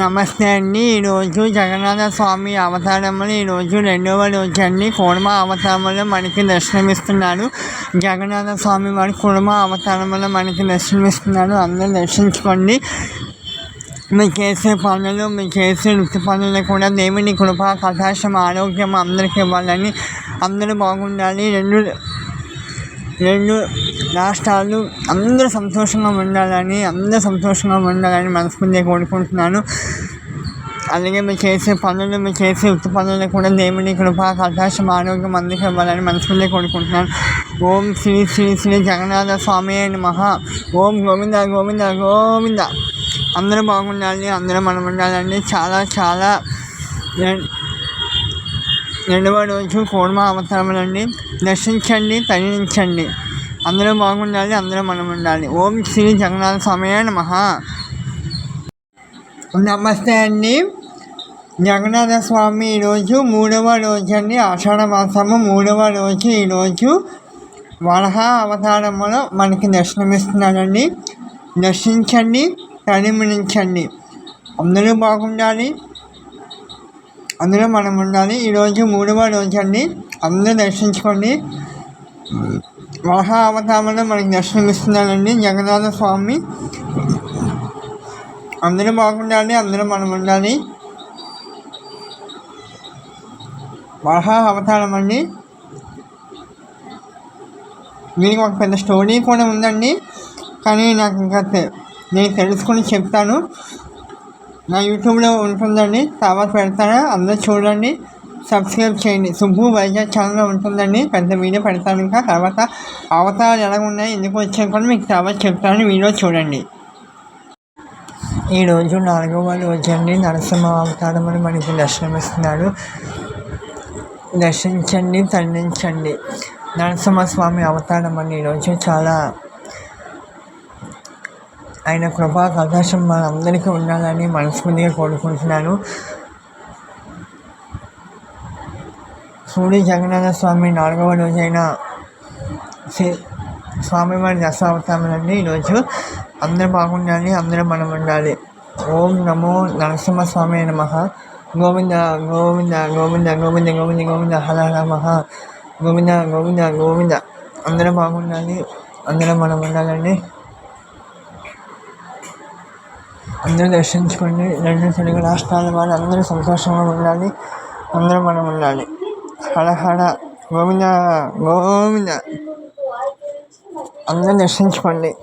నమస్తే అండి. ఈరోజు జగన్నాథ స్వామి అవతారంలో ఈరోజు రెండవ రోజు అండి. కూర్మ అవతారంలో మనకి దర్శనమిస్తున్నారు జగన్నాథ స్వామి వారి కూర్మ అవతారంలో మనకి దర్శనమిస్తున్నారు అందరూ దర్శించుకోండి. మీ చేసే పనులు మీ చేసే వృత్తి పనులు కూడా దేవుని కృప కటాశం ఆరోగ్యం అందరికీ ఇవ్వాలని అందరూ బాగుండాలి. రెండు రెండు రాష్ట్రాలు అందరూ సంతోషంగా ఉండాలని అందరూ సంతోషంగా ఉండాలని మనస్ఫూర్తిగా కోరుకుంటున్నాను. అలాగే మీరు చేసే పనులు మీరు చేసే వృత్తి పనులు కూడా దేవుని కృప కటాక్షం ఆరోగ్యం అందుకు ఇవ్వాలని మనస్ఫూర్తిగా కోరుకుంటున్నాను. ఓం శ్రీ శ్రీ శ్రీ జగన్నాథ స్వామి అని మహా ఓం గోవింద గోవింద గోవింద. అందరూ బాగుండాలి అందరూ మనం ఉండాలండి చాలా చాలా రెండవ రోజు కూర్మ అవతారములండి దర్శించండి తరించండి అందరూ బాగుండాలి అందరూ మనం ఉండాలి ఓం శ్రీ జగన్నాథ స్వామి నమః. నమస్తే అండి. జగన్నాథ స్వామి ఈరోజు మూడవ రోజు అండి. ఆషాఢ మాసము మూడవ రోజు ఈరోజు వరహ అవతారములో మనకి దర్శనమిస్తున్నాడండి. దర్శించండి తరిమించండి అందరూ బాగుండాలి అందులో మనం ఉండాలి. ఈరోజు మూడవ రోజు అండి. అందరూ దర్శించుకోండి. మహా అవతారంలో మనకి దర్శనమిస్తున్నానండి జగన్నాథ స్వామి. అందరూ బాగుండాలి అందరూ మనం ఉండాలి. మహా అవతారం అండి. దీనికి ఒక పెద్ద స్టోరీ కూడా ఉందండి. కానీ నాకు ఇంకా నేను తెలుసుకుని చెప్తాను. నా యూట్యూబ్లో ఉంటుందండి. తర్వాత పెడతాను అందరూ చూడండి. సబ్స్క్రైబ్ చేయండి. సుబ్బు వైజాగ్ ఛానల్లో ఉంటుందండి. పెద్ద వీడియో పెడతాను ఇంకా. తర్వాత అవతారాలు ఎలా ఉన్నాయి ఎందుకు వచ్చాయి కూడా మీకు తర్వాత చెప్తాను. వీడియో చూడండి. ఈరోజు నాలుగో వాళ్ళు వచ్చండి నరసింహ అవతారం అని మనకి దర్శనమిస్తున్నాడు. దర్శించండి నరసింహ నరసింహస్వామి అవతారం అండి. ఈరోజు చాలా ఆయన కృపా అవకాశం మనందరికీ ఉండాలని మనస్ఫూర్తిగా కోరుకుంటున్నాను. సూర్య జగన్నాథ స్వామి నాలుగవ రోజైన స్వామివారి దశావతారండి ఈరోజు అందరూ బాగుండాలి అందరూ మనం ఉండాలి. ఓం నమో నరసింహ స్వామి నమ. గోవింద గోవింద గోవింద గోవింద గోవింద గోవింద హర నమ గోవింద గోవింద గోవింద. అందరూ బాగుండాలి అందరూ మనం ఉండాలండి. అందరూ దర్శించుకోండి. రెండు తెలుగు రాష్ట్రాల వారు అందరూ సంతోషంగా ఉండాలి. అందరూ మనం ఉండాలి. హర హర గోవింద గోవింద. అందరూ దర్శించుకోండి.